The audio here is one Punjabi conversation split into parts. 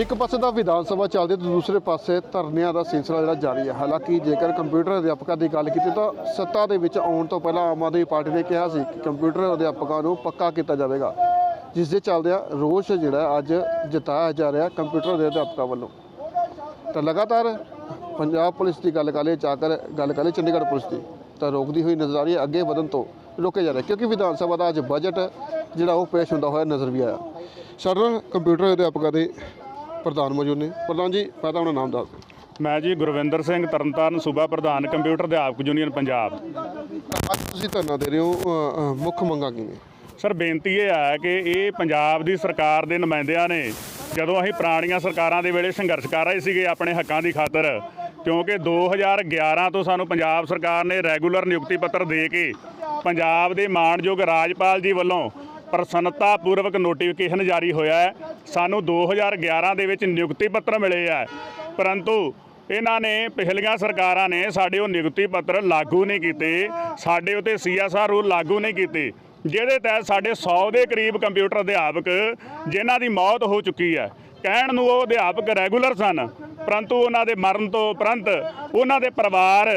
ਇੱਕ ਪਾਸੇ ਦਾ ਵਿਧਾਨ ਸਭਾ ਚੱਲਦੀ ਤੇ ਦੂਸਰੇ ਪਾਸੇ ਧਰਨਿਆਂ ਦਾ ਸਿਲਸਿਲਾ ਜਿਹੜਾ ਜਾਰੀ ਹੈ। ਹਾਲਾਂਕਿ ਜੇਕਰ ਕੰਪਿਊਟਰ ਅਧਿਆਪਕਾਂ ਦੀ ਗੱਲ ਕੀਤੀ ਤਾਂ ਸੱਤਾ ਦੇ ਵਿੱਚ ਆਉਣ ਤੋਂ ਪਹਿਲਾਂ ਆਮ ਆਦਮੀ ਪਾਰਟੀ ਨੇ ਕਿਹਾ ਸੀ ਕਿ ਕੰਪਿਊਟਰ ਅਧਿਆਪਕਾਂ ਨੂੰ ਪੱਕਾ ਕੀਤਾ ਜਾਵੇਗਾ, ਜਿਸ ਦੇ ਚੱਲਦਿਆਂ ਰੋਸ ਜਿਹੜਾ ਅੱਜ ਜਤਾਇਆ ਜਾ ਰਿਹਾ ਕੰਪਿਊਟਰ ਦੇ ਅਧਿਆਪਕਾਂ ਵੱਲੋਂ। ਤਾਂ ਲਗਾਤਾਰ ਪੰਜਾਬ ਪੁਲਿਸ ਦੀ ਗੱਲ ਕਰ ਲਈ ਚਾਕਰ ਗੱਲ ਕਰ ਲਈ ਚੰਡੀਗੜ੍ਹ ਪੁਲਿਸ ਦੀ, ਤਾਂ ਰੋਕਦੀ ਹੋਈ ਨਜ਼ਰ ਆ ਰਹੀ ਹੈ ਅੱਗੇ ਵਧਣ ਤੋਂ ਰੋਕਿਆ ਜਾ ਰਿਹਾ, ਕਿਉਂਕਿ ਵਿਧਾਨ ਸਭਾ ਦਾ ਅੱਜ ਬਜਟ ਜਿਹੜਾ ਉਹ ਪੇਸ਼ ਹੁੰਦਾ ਹੋਇਆ ਨਜ਼ਰ ਵੀ ਆਇਆ। ਸਾਡੇ ਨਾਲ ਕੰਪਿਊਟਰ ਅਧਿਆਪਕਾਂ ਦੇ ਪ੍ਰਧਾਨ ਮੌਜੂਦ ਨੇ। ਪ੍ਰਧਾਨ ਜੀ ਮੈਂ ਤਾਂ ਆਪਣਾ ਨਾਮ ਦੱਸ ਦਿਓ ਮੈਂ ਜੀ ਗੁਰਵਿੰਦਰ ਸਿੰਘ ਤਰਨਤਾਰਨ ਸੂਬਾ ਪ੍ਰਧਾਨ ਕੰਪਿਊਟਰ ਅਧਿਆਪਕ ਯੂਨੀਅਨ ਪੰਜਾਬ। ਅੱਜ ਤੁਸੀਂ ਧਰਨਾ ਦੇ ਰਹੇ ਹੋ ਅ, ਅ, ਮੁੱਖ ਮੰਗਾਂ ਕੀ ਨੇ ਸਰ ਬੇਨਤੀ ਇਹ ਹੈ ਕਿ ਇਹ ਪੰਜਾਬ ਦੀ ਸਰਕਾਰ ਦੇ ਨੁਮਾਇੰਦਿਆਂ ਨੇ ਜਦੋਂ ਅਸੀਂ ਪੁਰਾਣੀਆਂ ਸਰਕਾਰਾਂ ਦੇ ਵੇਲੇ ਸੰਘਰਸ਼ ਕਰ ਰਹੇ ਸੀਗੇ ਆਪਣੇ ਹੱਕਾਂ ਦੀ ਖਾਤਰ ਕਿਉਂਕਿ 2011 ਤੋਂ ਸਾਨੂੰ ਪੰਜਾਬ ਸਰਕਾਰ ਨੇ ਰੈਗੂਲਰ ਨਿਯੁਕਤੀ ਪੱਤਰ ਦੇ ਕੇ ਪੰਜਾਬ ਦੇ ਮਾਣਯੋਗ ਰਾਜਪਾਲ ਜੀ ਵੱਲੋਂ ਪ੍ਰਸੰਨਤਾ ਪੂਰਵਕ ਨੋਟੀਫਿਕੇਸ਼ਨ ਜਾਰੀ ਹੋਇਆ ਹੈ। ਸਾਨੂੰ 2011 ਦੇ ਵਿੱਚ ਨਿਯੁਕਤੀ ਪੱਤਰ ਮਿਲੇ ਆ ਪਰੰਤੂ ਇਹਨਾਂ ਨੇ, ਪਿਛਲੀਆਂ ਸਰਕਾਰਾਂ ਨੇ ਸਾਡੇ ਉਹ ਨਿਯੁਕਤੀ ਪੱਤਰ ਲਾਗੂ ਨਹੀਂ ਕੀਤੇ। ਸਾਡੇ ਉਤੇ ਸੀਐਸਆਰ ਰੂਲ ਲਾਗੂ ਨਹੀਂ ਕੀਤੇ। ਜਿਹਦੇ ਤਹਿਤ ਸਾਡੇ 100 ਦੇ ਕਰੀਬ ਕੰਪਿਊਟਰ ਅਧਿਆਪਕ, ਜਿਨ੍ਹਾਂ ਦੀ ਮੌਤ ਹੋ ਚੁੱਕੀ ਹੈ। ਕਹਿਣ ਨੂੰ ਉਹ ਅਧਿਆਪਕ ਰੈਗੂਲਰ ਸਨ। ਪਰੰਤੂ ਉਹਨਾਂ ਦੇ ਮਰਨ ਤੋਂ ਉਪਰੰਤ ਉਹਨਾਂ ਦੇ ਪਰਿਵਾਰ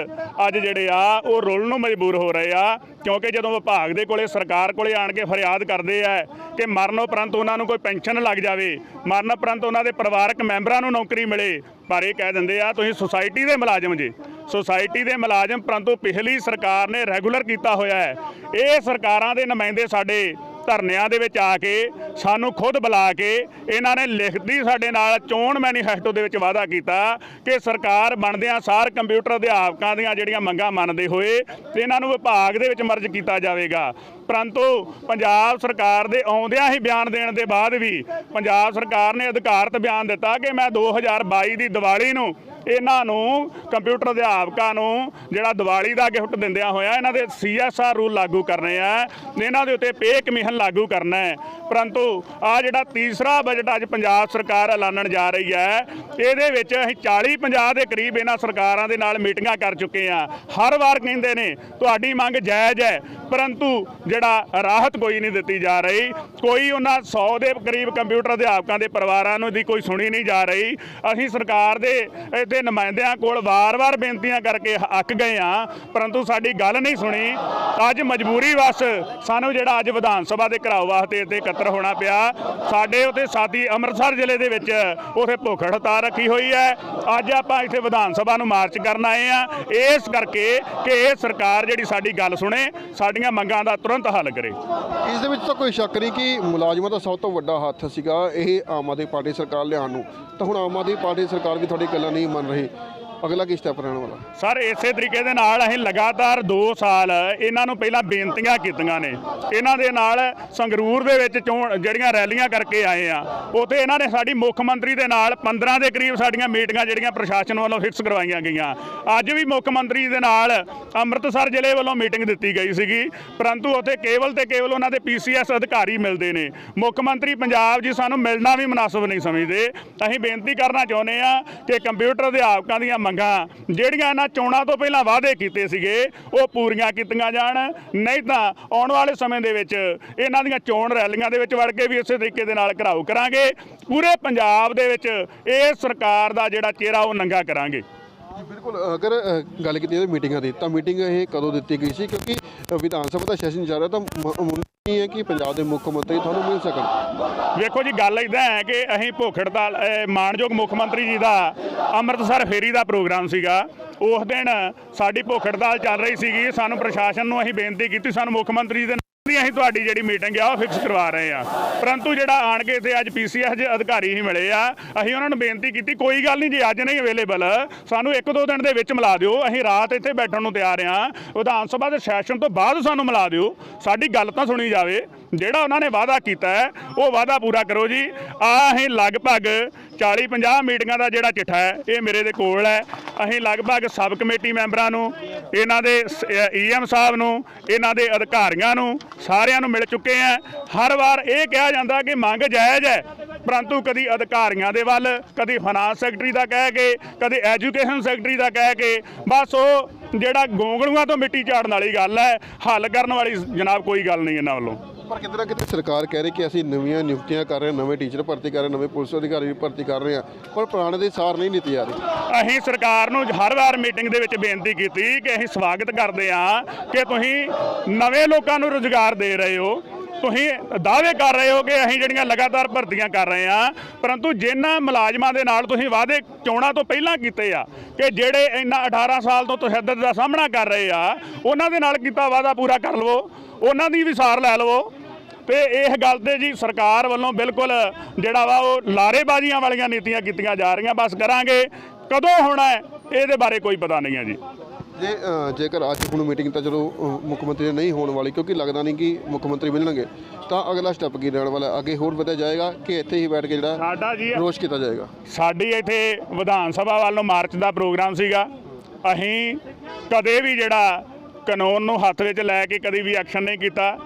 ਅੱਜ ਜਿਹੜੇ ਆ, ਉਹ ਰੁਲਣ ਨੂੰ ਮਜਬੂਰ ਹੋ ਰਹੇ ਆ, ਕਿਉਂਕਿ ਜਦੋਂ ਵਿਭਾਗ ਦੇ ਕੋਲੇ, ਸਰਕਾਰ ਕੋਲੇ ਆਣ ਕੇ ਫਰਿਆਦ ਕਰਦੇ ਆ ਕਿ ਮਰਨ ਉਪਰੰਤ ਉਹਨਾਂ ਨੂੰ ਕੋਈ ਪੈਨਸ਼ਨ ਲੱਗ ਜਾਵੇ, ਮਰਨ ਉਪਰੰਤ ਉਹਨਾਂ ਦੇ ਪਰਿਵਾਰਕ ਮੈਂਬਰਾਂ ਨੂੰ ਨੌਕਰੀ ਮਿਲੇ, ਪਰ ਇਹ ਕਹਿ ਦਿੰਦੇ ਆ, ਤੁਸੀਂ ਸੁਸਾਇਟੀ ਦੇ ਮੁਲਾਜ਼ਮ ਜੇ। ਸੁਸਾਇਟੀ ਦੇ ਮੁਲਾਜ਼ਮ, ਪਰੰਤੂ ਪਿਛਲੀ ਸਰਕਾਰ ਨੇ ਰੈਗੂਲਰ ਕੀਤਾ ਹੋਇਆ ਹੈ। ਇਹ ਸਰਕਾਰਾਂ ਦੇ ਨੁਮਾਇੰਦੇ ਸਾਡੇ ਧਰਨਿਆਂ ਦੇ ਵਿੱਚ ਆ ਕੇ ਸਾਨੂੰ ਖੁਦ ਬੁਲਾ ਕੇ ਇਹਨਾਂ ਨੇ ਲਿਖਤੀ ਸਾਡੇ ਨਾਲ, ਚੋਣ ਮੈਨੀਫੈਸਟੋ ਦੇ ਵਿੱਚ ਵਾਅਦਾ ਕੀਤਾ ਕਿ ਸਰਕਾਰ ਬਣਦਿਆਂ ਸਾਰ ਕੰਪਿਊਟਰ ਅਧਿਆਪਕਾਂ ਦੀਆਂ ਜਿਹੜੀਆਂ ਮੰਗਾਂ ਮੰਨਦੇ ਹੋਏ ਤੇ ਇਹਨਾਂ ਨੂੰ ਵਿਭਾਗ ਦੇ ਵਿੱਚ ਮਰਜ ਕੀਤਾ ਜਾਵੇਗਾ। ਪਰੰਤੂ ਪੰਜਾਬ ਸਰਕਾਰ ਦੇ ਆਉਂਦਿਆਂ ਹੀ ਬਿਆਨ ਦੇਣ ਦੇ ਬਾਅਦ ਵੀ ਪੰਜਾਬ ਸਰਕਾਰ ਨੇ ਅਧਿਕਾਰਤ ਬਿਆਨ ਦਿੱਤਾ ਕਿ ਮੈਂ 2022 ਦੀ ਦੀਵਾਲੀ ਨੂੰ ਇਹਨਾਂ ਨੂੰ ਕੰਪਿਊਟਰ ਅਧਿਆਪਕਾਂ ਨੂੰ ਜਿਹੜਾ ਦੀਵਾਲੀ ਦਾ ਗਿਫਟ ਦਿੰਦਿਆਂ ਹੋਇਆ ਇਹਨਾਂ ਦੇ ਸੀਐਸਆਰ ਰੂਲ ਲਾਗੂ ਕਰਨੇ ਆ, ਇਹਨਾਂ ਦੇ ਉੱਤੇ ਪੇ ਕਮਿਸ਼ਨ ਲਾਗੂ ਕਰਨਾ ਹੈ। ਪਰੰਤੂ ਆ ਜਿਹੜਾ ਤੀਸਰਾ ਬਜਟ ਅੱਜ ਪੰਜਾਬ ਸਰਕਾਰ ਐਲਾਨਣ ਜਾ ਰਹੀ ਹੈ, ਇਹਦੇ ਵਿੱਚ ਅਸੀਂ 40 50 ਦੇ ਕਰੀਬ ਇਹਨਾਂ ਸਰਕਾਰਾਂ ਦੇ ਨਾਲ ਮੀਟਿੰਗਾਂ ਕਰ ਚੁੱਕੇ ਆ ਹਰ ਵਾਰ ਕਹਿੰਦੇ ਨੇ, ਤੁਹਾਡੀ ਮੰਗ ਜਾਇਜ਼ ਹੈ। ਪਰੰਤੂ ਜਿਹੜਾ ਰਾਹਤ ਕੋਈ ਨਹੀਂ ਦਿੱਤੀ ਜਾ ਰਹੀ, ਕੋਈ ਉਹਨਾਂ 100 ਦੇ ਕਰੀਬ ਕੰਪਿਊਟਰ ਅਧਿਆਪਕਾਂ ਦੇ ਪਰਿਵਾਰਾਂ ਨੂੰ ਦੀ ਕੋਈ ਸੁਣੀ ਨਹੀਂ ਜਾ ਰਹੀ। ਅਸੀਂ ਸਰਕਾਰ ਦੇ ਇਹਦੇ ਨੁਮਾਇੰਦਿਆਂ ਕੋਲ ਵਾਰ-ਵਾਰ ਬੇਨਤੀਆਂ ਕਰਕੇ ਅੱਕ ਗਏ ਆ ਪਰੰਤੂ ਸਾਡੀ ਗੱਲ ਨਹੀਂ ਸੁਣੀ। ਅੱਜ ਮਜਬੂਰੀ ਵਸ ਸਾਨੂੰ ਜਿਹੜਾ ਅੱਜ ਵਿਧਾਨ ਸਭਾ ਦੇ ਘਰਾਓ ਵਾਸਤੇ ਇੱਥੇ ਇਕੱਤਰ ਹੋਣਾ ਪਿਆ। ਸਾਡੇ ਉਤੇ ਸਾਥੀ ਅੰਮ੍ਰਿਤਸਰ ਜ਼ਿਲ੍ਹੇ ਦੇ ਵਿੱਚ ਉਥੇ ਭੁੱਖ ਹੜਤਾਲ ਰੱਖੀ ਹੋਈ ਹੈ। ਅੱਜ ਆਪਾਂ ਇੱਥੇ ਵਿਧਾਨ ਸਭਾ ਨੂੰ ਮਾਰਚ ਕਰਨ ਆਏ ਆ ਇਸ ਕਰਕੇ ਕਿ ਇਹ ਸਰਕਾਰ ਜਿਹੜੀ ਸਾਡੀ ਗੱਲ ਸੁਣੇ, ਸਾਡੀਆਂ ਮੰਗਾਂ ਦਾ ਤੁਰੰਤ ਹੱਲ ਕਰੇ। ਇਸ ਦੇ ਵਿੱਚ ਤਾਂ ਕੋਈ ਸ਼ੱਕ ਨਹੀਂ ਕਿ ਮੁਲਾਜ਼ਮਾਂ ਦਾ ਸਭ ਤੋਂ ਵੱਡਾ ਹੱਥ ਸੀਗਾ ਇਹ ਆਮ ਆਦਮੀ ਪਾਰਟੀ ਸਰਕਾਰ ਲਿਆਉਣ ਨੂੰ। ਤਾਂ ਹੁਣ ਆਮ ਆਦਮੀ ਪਾਰਟੀ ਸਰਕਾਰ ਵੀ ਤੁਹਾਡੀ ਗੱਲਾਂ ਨਹੀਂ ਮੰਨ ਰਹੀ। ਅਗਲਾ ਕੀ ਸਟੈਪ ਰਹਿਣ ਵਾਲਾ? ਸਰ, ਇਸੇ ਤਰੀਕੇ ਦੇ ਨਾਲ ਅਸੀਂ ਲਗਾਤਾਰ 2 ਸਾਲ ਇਹਨਾਂ ਨੂੰ ਪਹਿਲਾਂ ਬੇਨਤੀਆਂ ਕੀਤੀਆਂ ਨੇ। ਇਹਨਾਂ ਦੇ ਨਾਲ ਸੰਗਰੂਰ ਦੇ ਵਿੱਚ ਚੋਣ ਜਿਹੜੀਆਂ ਰੈਲੀਆਂ ਕਰਕੇ ਆਏ ਆ, ਉੱਥੇ ਇਹਨਾਂ ਨੇ ਸਾਡੀ ਮੁੱਖ ਮੰਤਰੀ ਦੇ ਨਾਲ 15 ਦੇ ਕਰੀਬ ਸਾਡੀਆਂ ਮੀਟਿੰਗਾਂ ਜਿਹੜੀਆਂ ਪ੍ਰਸ਼ਾਸਨ ਵੱਲੋਂ ਫਿਕਸ ਕਰਵਾਈਆਂ ਗਈਆਂ। ਅੱਜ ਵੀ ਮੁੱਖ ਮੰਤਰੀ ਦੇ ਨਾਲ ਅੰਮ੍ਰਿਤਸਰ ਜ਼ਿਲ੍ਹੇ ਵੱਲੋਂ ਮੀਟਿੰਗ ਦਿੱਤੀ ਗਈ ਸੀਗੀ, ਪਰੰਤੂ ਉੱਥੇ ਕੇਵਲ ਤੇ ਕੇਵਲ ਉਹਨਾਂ ਦੇ ਪੀਸੀਐਸ ਅਧਿਕਾਰੀ ਮਿਲਦੇ ਨੇ। ਮੁੱਖ ਮੰਤਰੀ ਪੰਜਾਬ ਜੀ ਸਾਨੂੰ ਮਿਲਣਾ ਵੀ ਮناسب ਨਹੀਂ ਸਮਝਦੇ। ਅਸੀਂ ਬੇਨਤੀ ਕਰਨਾ ਚਾਹੁੰਦੇ ਆ ਕਿ ਕੰਪਿਊਟਰ ਅਧਿਆਪਕਾਂ ਦੀਆਂ ਮੰਗਾਂ। ਜਿਹੜੀਆਂ ਇਹਨਾਂ ਚੋਣਾਂ ਤੋਂ ਪਹਿਲਾਂ ਵਾਅਦੇ ਕੀਤੇ ਸੀਗੇ, ਉਹ ਪੂਰੀਆਂ ਕੀਤੀਆਂ ਜਾਣ। ਨਹੀਂ ਤਾਂ ਆਉਣ ਵਾਲੇ ਸਮੇਂ ਦੇ ਵਿੱਚ ਇਹਨਾਂ ਦੀਆਂ ਚੋਣ ਰੈਲੀਆਂ ਦੇ ਵਿੱਚ ਵੜ ਕੇ ਵੀ ਇਸੇ ਤਰੀਕੇ ਦੇ ਨਾਲ ਘਰਾਓ ਕਰਾਂਗੇ। ਪੂਰੇ ਪੰਜਾਬ ਦੇ ਵਿੱਚ ਇਹ ਸਰਕਾਰ ਦਾ ਜਿਹੜਾ ਚਿਹਰਾ, ਉਹ ਨੰਗਾ ਕਰਾਂਗੇ। ਬਿਲਕੁਲ। ਅਗਰ ਗੱਲ ਕੀਤੀ ਜਾਵੇ ਮੀਟਿੰਗਾਂ ਦੀ, ਤਾਂ ਮੀਟਿੰਗ ਇਹ ਕਦੋਂ ਦਿੱਤੀ ਗਈ ਸੀ? ਕਿਉਂਕਿ ਵਿਧਾਨ ਸਭਾ ਦਾ ਸੈਸ਼ਨ ਚੱਲ ਰਿਹਾ, ਤਾਂ ਮ- ਹੈ ਕਿ ਪੰਜਾਬ ਦੇ ਮੁੱਖ ਮੰਤਰੀ ਤੁਹਾਨੂੰ ਮਿਲ ਸਕਣ। ਵੇਖੋ ਜੀ, ਗੱਲ ਇਦਾਂ ਹੈ ਕਿ ਅਸੀਂ ਭੁੱਖ ਹੜਤਾਲ ਅਹ, ਮਾਣਯੋਗ ਮੁੱਖ ਮੰਤਰੀ ਜੀ ਦਾ ਅੰਮ੍ਰਿਤਸਰ ਫੇਰੀ ਦਾ ਪ੍ਰੋਗਰਾਮ ਸੀਗਾ। ਉਸ ਦਿਨ ਸਾਡੀ ਭੁੱਖ ਹੜਤਾਲ ਚੱਲ ਰਹੀ ਸੀਗੀ। ਸਾਨੂੰ ਪ੍ਰਸ਼ਾਸਨ ਨੂੰ ਅਸੀਂ ਬੇਨਤੀ ਕੀਤੀ, ਸਾਨੂੰ ਮੁੱਖ ਮੰਤਰੀ ਦੇ ਨਾਲ ਅਸੀਂ ਤੁਹਾਡੀ ਜਿਹੜੀ ਮੀਟਿੰਗ ਆ, ਉਹ ਫਿਕਸ ਕਰਵਾ ਰਹੇ ਆ। ਪਰੰਤੂ ਜਿਹੜਾ ਆਣ ਕੇ ਇੱਥੇ ਅੱਜ ਪੀਸੀਐਸ ਦੇ ਅਧਿਕਾਰੀ ਹੀ ਮਿਲੇ ਆ, ਅਸੀਂ ਉਹਨਾਂ ਨੂੰ ਬੇਨਤੀ ਕੀਤੀ, ਕੋਈ ਗੱਲ ਨਹੀਂ, ਜੇ ਅੱਜ ਨਹੀਂ ਅਵੇਲੇਬਲ ਸਾਨੂੰ ਇੱਕ ਦੋ ਦਿਨ ਦੇ ਵਿੱਚ ਮਿਲਾ ਦਿਓ। ਅਸੀਂ ਰਾਤ ਇੱਥੇ ਬੈਠਣ ਨੂੰ ਤਿਆਰ ਆ। ਵਿਧਾਨ ਸਭਾ ਦੇ ਸੈਸ਼ਨ ਤੋਂ ਬਾਅਦ ਸਾਨੂੰ ਮਿਲਾ ਦਿਓ। ਸਾਡੀ ਗੱਲ ਤਾਂ ਸੁਣੀ ਜਾਵੇ। ਜਿਹੜਾ ਉਹਨਾਂ ਨੇ ਵਾਅਦਾ ਕੀਤਾ ਹੈ, ਉਹ ਵਾਅਦਾ ਪੂਰਾ ਕਰੋ ਜੀ। ਆ ਅਸੀਂ ਲਗਭਗ 40 50 ਮੀਟਿੰਗਾਂ ਦਾ ਜਿਹੜਾ ਚਿੱਠਾ ਹੈ, ਇਹ ਮੇਰੇ ਦੇ ਕੋਲ ਹੈ। ਅਸੀਂ ਲਗਭਗ ਸਬ ਕਮੇਟੀ ਮੈਂਬਰਾਂ ਨੂੰ, ਇਹਨਾਂ ਦੇ ਈਐਮ ਸਾਹਿਬ ਨੂੰ, ਇਹਨਾਂ ਦੇ ਅਧਿਕਾਰੀਆਂ ਨੂੰ, ਸਾਰਿਆਂ ਨੂੰ ਮਿਲ ਚੁੱਕੇ ਆ ਹਰ ਵਾਰ ਇਹ ਕਿਹਾ ਜਾਂਦਾ ਕਿ ਮੰਗ ਜਾਇਜ਼ ਹੈ, ਪਰੰਤੂ ਕਦੀ ਅਧਿਕਾਰੀਆਂ ਦੇ ਵੱਲ, ਕਦੀ ਫਾਈਨਾਂਸ ਸੈਕਟਰੀ ਦਾ ਕਹਿ ਕੇ, ਕਦੀ ਐਜੂਕੇਸ਼ਨ ਸੈਕਟਰੀ ਦਾ ਕਹਿ ਕੇ, ਬਸ ਉਹ ਜਿਹੜਾ ਗੋਂਗਲੂਆਂ ਤੋਂ ਮਿੱਟੀ ਝਾੜਨ ਵਾਲੀ ਗੱਲ ਹੈ, ਹੱਲ ਕਰਨ ਵਾਲੀ ਜਨਾਬ ਕੋਈ ਗੱਲ ਨਹੀਂ ਇਹਨਾਂ ਵੱਲੋਂ। ਪਰ ਕਿਤੇ ਨਾ ਕਿਤੇ ਸਰਕਾਰ ਕਹਿ ਰਹੀ ਕਿ ਅਸੀਂ ਨਵੀਆਂ ਨਿਯੁਕਤੀਆਂ ਕਰ ਰਹੇ ਹਾਂ, ਨਵੇਂ ਟੀਚਰ ਭਰਤੀ ਕਰ ਰਹੇ ਨਵੇਂ ਪੁਲਿਸ ਅਧਿਕਾਰੀ ਵੀ ਭਰਤੀ ਕਰ ਰਹੇ ਹਾਂ, ਪਰ ਪੁਰਾਣੇ ਦੀ ਸਾਰ ਨਹੀਂ ਲੀਤੀ ਜਾ ਰਹੀ। ਅਸੀਂ ਸਰਕਾਰ ਨੂੰ ਹਰ ਵਾਰ ਮੀਟਿੰਗ ਦੇ ਵਿੱਚ ਬੇਨਤੀ ਕੀਤੀ ਕਿ ਅਸੀਂ ਸਵਾਗਤ ਕਰਦੇ ਹਾਂ ਕਿ ਤੁਸੀਂ ਨਵੇਂ ਲੋਕਾਂ ਨੂੰ ਰੁਜ਼ਗਾਰ ਦੇ ਰਹੇ ਹੋ, ਤੁਸੀਂ ਦਾਅਵੇ ਕਰ ਰਹੇ ਹੋ ਕਿ ਅਸੀਂ ਜਿਹੜੀਆਂ ਲਗਾਤਾਰ ਭਰਤੀਆਂ ਕਰ ਰਹੇ ਹਾਂ, ਪਰੰਤੂ ਜਿਨ੍ਹਾਂ ਮੁਲਾਜ਼ਮਾਂ ਦੇ ਨਾਲ ਤੁਸੀਂ ਵਾਅਦੇ ਚੋਣਾਂ ਤੋਂ ਪਹਿਲਾਂ ਕੀਤੇ ਆ ਕਿ ਜਿਹੜੇ ਇੰਨਾ 18 ਸਾਲ ਤੋਂ ਤਸ਼ੱਦਦ ਦਾ ਸਾਹਮਣਾ ਕਰ ਰਹੇ ਆ, ਉਹਨਾਂ ਦੇ ਨਾਲ ਕੀਤਾ ਵਾਅਦਾ ਪੂਰਾ ਕਰ ਲਵੋ। ਉਹਨਾਂ ਦੀ ਵੀ ਸਾਰ ਲੈ ਲਵੋ। ਤੇ ਇਸ ਗੱਲ ਤੇ ਜੀ ਸਰਕਾਰ ਵੱਲੋਂ ਬਿਲਕੁਲ ਜਿਹੜਾ ਵਾ ਉਹ ਲਾਰੇਬਾਜ਼ੀਆਂ ਵਾਲੀਆਂ ਨੀਤੀਆਂ ਕੀਤੀਆਂ ਜਾ ਰਹੀਆਂ। ਬਸ ਕਰਾਂਗੇ ਕਦੋਂ ਹੋਣਾ ਹੈ ਇਹਦੇ ਬਾਰੇ ਕੋਈ ਪਤਾ ਨਹੀਂ ਹੈ ਜੀ। ਜੇ ਜੇਕਰ ਅੱਜ ਹੁਣ ਮੀਟਿੰਗ ਤਾਂ ਚਲੋ ਮੁੱਖ ਮੰਤਰੀ ਨਹੀਂ ਹੋਣ ਵਾਲੀ ਕਿਉਂਕਿ ਲੱਗਦਾ ਨਹੀਂ ਕਿ ਮੁੱਖ ਮੰਤਰੀ ਮਿਲਣਗੇ ਤਾਂ ਅਗਲਾ ਸਟੈਪ ਕੀ ਰਹਿਣ ਵਾਲਾ? ਅੱਗੇ ਹੋਰ ਵਧਿਆ ਜਾਏਗਾ ਕਿ ਇੱਥੇ ਹੀ ਬੈਠ ਕੇ ਜਿਹੜਾ ਸਾਡਾ ਜੀ ਰੋਸ਼ ਕੀਤਾ ਜਾਏਗਾ? ਸਾਡੀ ਇੱਥੇ ਵਿਧਾਨ ਸਭਾ ਵੱਲੋਂ ਮਾਰਚ ਦਾ ਪ੍ਰੋਗਰਾਮ ਸੀਗਾ। ਅਸੀਂ ਕਦੇ ਵੀ ਜਿਹੜਾ ਕਾਨੂੰਨ ਨੂੰ ਹੱਥ ਵਿੱਚ ਲੈ ਕੇ ਕਦੀ ਵੀ ਐਕਸ਼ਨ ਨਹੀਂ ਕੀਤਾ।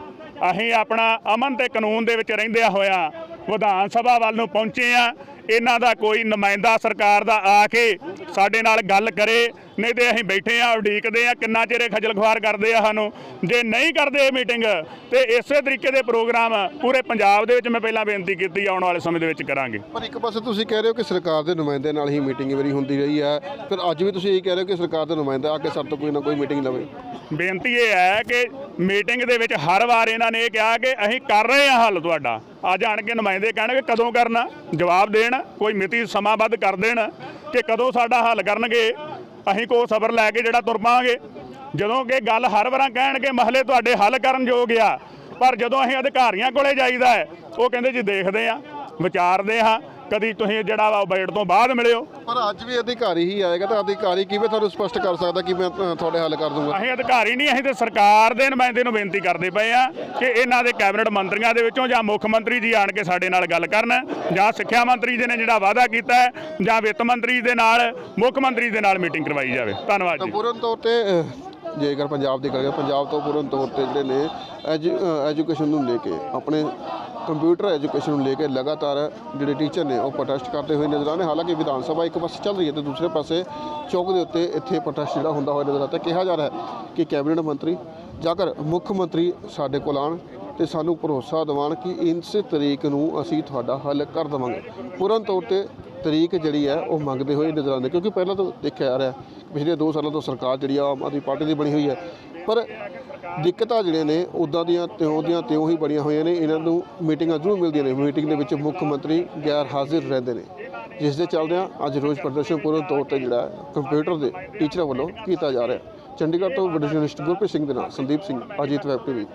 ਅਸੀਂ ਆਪਣਾ ਅਮਨ ਤੇ ਕਾਨੂੰਨ ਦੇ ਵਿੱਚ ਰਹਿੰਦਿਆਂ ਹੋਇਆਂ ਵਿਧਾਨ ਸਭਾ ਵੱਲ ਨੂੰ ਪਹੁੰਚੇ ਆ ਇਹਨਾਂ ਦਾ ਕੋਈ ਨੁਮਾਇੰਦਾ ਸਰਕਾਰ ਦਾ ਆ ਕੇ ਸਾਡੇ ਨਾਲ ਗੱਲ ਕਰੇ ਨਹੀਂ ਤੇ ਅਸੀਂ ਬੈਠੇ ਆ ਉਡੀਕਦੇ ਆ ਕਿੰਨਾ ਚਿਰ ਖੱਜਲ ਖੁਆਰ ਕਰਦੇ ਆ ਸਾਨੂੰ। ਜੇ ਨਹੀਂ ਕਰਦੇ ਇਹ ਮੀਟਿੰਗ ਤੇ ਇਸੇ ਤਰੀਕੇ ਦੇ ਪ੍ਰੋਗਰਾਮ ਪੂਰੇ ਪੰਜਾਬ ਦੇ ਵਿੱਚ ਮੈਂ ਪਹਿਲਾਂ ਬੇਨਤੀ ਕੀਤੀ ਆਉਣ ਵਾਲੇ ਸਮੇਂ ਦੇ ਵਿੱਚ ਕਰਾਂਗੇ। ਪਰ ਇੱਕ ਪਾਸੇ ਤੁਸੀਂ ਕਹਿ ਰਹੇ ਹੋ ਕਿ ਸਰਕਾਰ ਦੇ ਨੁਮਾਇੰਦੇ ਨਾਲ ਹੀ ਮੀਟਿੰਗ ਵਾਰੀ ਹੁੰਦੀ ਰਹੀ ਹੈ ਫਿਰ ਅੱਜ ਵੀ ਤੁਸੀਂ ਇਹ ਕਹਿ ਰਹੇ ਹੋ ਕਿ ਸਰਕਾਰ ਦੇ ਨੁਮਾਇੰਦਾ ਆ ਕੇ ਸਾਡੇ ਤੋਂ ਕੋਈ ਨਾ ਕੋਈ ਮੀਟਿੰਗ ਲਵੇ। ਬੇਨਤੀ ਇਹ ਹੈ ਕਿ ਮੀਟਿੰਗ ਦੇ ਵਿੱਚ ਹਰ ਵਾਰ ਇਹਨਾਂ ਨੇ ਇਹ ਕਿਹਾ ਕਿ ਅਸੀਂ ਕਰ ਰਹੇ ਹਾਂ ਹੱਲ ਤੁਹਾਡਾ। ਅੱਜ ਆਣ ਕੇ ਨੁਮਾਇੰਦੇ ਕਹਿਣਗੇ ਕਦੋਂ ਕਰਨਾ? ਜਵਾਬ ਦੇਣ, ਕੋਈ ਮਿਤੀ ਸਮਾਬੱਧ ਕਰ ਦੇਣ ਕਿ ਕਦੋਂ ਸਾਡਾ ਹੱਲ ਕਰਨਗੇ। ਅਸੀਂ ਕੋ ਸਬਰ ਲੈ ਕੇ ਜਿਹੜਾ ਤੁਰ ਪਾਵਾਂਗੇ। ਜਦੋਂ ਕਿ ਗੱਲ ਹਰ ਵਾਰਾਂ ਕਹਿਣਗੇ ਮਸਲੇ ਤੁਹਾਡੇ ਹੱਲ ਕਰਨ ਯੋਗ ਆ। ਪਰ ਜਦੋਂ ਅਸੀਂ ਅਧਿਕਾਰੀਆਂ ਕੋਲੇ ਜਾਈਦਾ ਹੈ, ਉਹ ਕਹਿੰਦੇ ਜੀ ਦੇਖਦੇ ਆ ਵਿਚਾਰਦੇ ਹਾਂ। ਕਦੀ ਤੁਸੀਂ ਜਿਹੜਾ ਵਾ ਬਜਟ ਤੋਂ ਬਾਅਦ ਮਿਲਿਓ। ਪਰ ਅੱਜ ਵੀ ਅਧਿਕਾਰੀ ਹੀ ਆਏਗਾ ਤਾਂ ਅਧਿਕਾਰੀ ਕਿਵੇਂ ਤੁਹਾਨੂੰ ਸਪਸ਼ਟ ਕਰ ਸਕਦਾ ਕਿ ਮੈਂ ਤੁਹਾਡੇ ਹੱਲ ਕਰ ਦੂੰਗਾ? ਅਸੀਂ ਅਧਿਕਾਰੀ ਨਹੀਂ ਅਸੀਂ ਤੇ ਸਰਕਾਰ ਦੇ ਨੁਮਾਇੰਦੇ ਨੂੰ ਬੇਨਤੀ ਕਰਦੇ ਪਏ ਆ ਕਿ ਇਹਨਾਂ ਦੇ ਕੈਬਨਿਟ ਮੰਤਰੀਆਂ ਦੇ ਵਿੱਚੋਂ ਜਾਂ ਮੁੱਖ ਮੰਤਰੀ ਜੀ ਆਣ ਕੇ ਸਾਡੇ ਨਾਲ ਗੱਲ ਕਰਨ ਜਾਂ ਸਿੱਖਿਆ ਮੰਤਰੀ ਜੀ ਨੇ ਜਿਹੜਾ ਵਾਅਦਾ ਕੀਤਾ ਹੈ ਜਾਂ ਵਿੱਤ ਮੰਤਰੀ ਦੇ ਨਾਲ ਮੁੱਖ ਮੰਤਰੀ ਦੇ ਨਾਲ ਮੀਟਿੰਗ ਕਰਵਾਈ ਜਾਵੇ। ਧੰਨਵਾਦ ਜੀ। ਪੂਰਨ ਤੌਰ ਤੇ ਜੇਕਰ ਪੰਜਾਬ ਦੀ ਗੱਲ ਕਰੀਏ, ਪੰਜਾਬ ਤੋਂ ਪੂਰਨ ਤੌਰ ਤੇ ਜਿਹੜੇ ਨੇ ਐਜੂ- ਐਜੂਕੇਸ਼ਨ ਨੂੰ ਲੈ ਕੇ, ਆਪਣੇ ਕੰਪਿਊਟਰ ਐਜੂਕੇਸ਼ਨ ਨੂੰ ਲੈ ਕੇ ਲਗਾਤਾਰ ਜਿਹੜੇ ਟੀਚਰ ਨੇ, ਉਹ ਪ੍ਰੋਟੈਸਟ ਕਰਦੇ ਹੋਏ ਨਜ਼ਰ ਆਉਂਦੇ ਹਾਲਾਂਕਿ ਵਿਧਾਨ ਸਭਾ ਇੱਕ ਪਾਸੇ ਚੱਲ ਰਹੀ ਹੈ ਤੇ ਦੂਸਰੇ ਪਾਸੇ ਚੌਕ ਦੇ ਉੱਤੇ ਇੱਥੇ ਪ੍ਰੋਟੈਸਟ ਜਿਹੜਾ ਹੁੰਦਾ ਹੋਇਆ ਨਜ਼ਰ ਆਉਂਦਾ ਕਿਹਾ ਜਾ ਰਿਹਾ ਹੈ ਕਿ ਕੈਬਨਿਟ ਮੰਤਰੀ ਜਾਕਰ ਮੁੱਖ ਮੰਤਰੀ ਸਾਡੇ ਕੋਲ ਆਉਣ ਤੇ ਸਾਨੂੰ ਭਰੋਸਾ ਦਿਵਾਉਣ ਕਿ ਇਸ ਤਰੀਕ ਨੂੰ ਅਸੀਂ ਤੁਹਾਡਾ ਹੱਲ ਕਰ ਦੇਵਾਂਗੇ। ਪੂਰਨ ਤੌਰ ਤੇ ਤਰੀਕ ਜਿਹੜੀ ਹੈ, ਉਹ ਮੰਗਦੇ ਹੋਏ ਨਜ਼ਰ ਆਉਂਦੇ ਕਿਉਂਕਿ ਪਹਿਲਾਂ ਤੋਂ ਦੇਖਿਆ ਜਾ ਰਿਹਾ ਪਿਛਲੇ 2 ਸਾਲਾਂ ਤੋਂ ਸਰਕਾਰ ਜਿਹੜੀ ਆਮ ਆਦਮੀ ਪਾਰਟੀ ਦੀ ਬਣੀ ਹੋਈ ਹੈ। ਪਰ ਦਿੱਕਤਾਂ ਜਿਹੜੀਆਂ ਨੇ ਉਦਾਂ ਦੀਆਂ ਤਿਉਂ ਦੀਆਂ ਤਿਉਂ ਹੀ ਬੜੀਆਂ ਹੋਈਆਂ ਨੇ। ਇਹਨਾਂ ਨੂੰ ਮੀਟਿੰਗਾਂ ਜ਼ਰੂਰ ਮਿਲਦੀਆਂ ਨੇ। ਮੀਟਿੰਗ ਦੇ ਵਿੱਚ ਮੁੱਖ ਮੰਤਰੀ ਗੈਰ ਹਾਜ਼ਰ ਰਹਿੰਦੇ ਨੇ। ਜਿਸ ਦੇ ਚੱਲਦਿਆਂ ਅੱਜ ਰੋਜ਼ ਪ੍ਰਦਰਸ਼ਨ ਪੂਰਨ ਤੌਰ ਤੇ ਜਿਹੜਾ ਕੰਪਿਊਟਰ ਦੇ ਟੀਚਰਾਂ ਵੱਲੋਂ ਕੀਤਾ ਜਾ ਰਿਹਾ। ਚੰਡੀਗੜ੍ਹ ਤੋਂ ਵੱਡੇ ਜਰਨਲਿਸਟ ਗੁਰਪ੍ਰੀਤ ਸਿੰਘ ਦੇ ਨਾਲ ਸੰਦੀਪ ਸਿੰਘ, ਅਜੀਤ ਵੈਬ ਟੀਵੀ।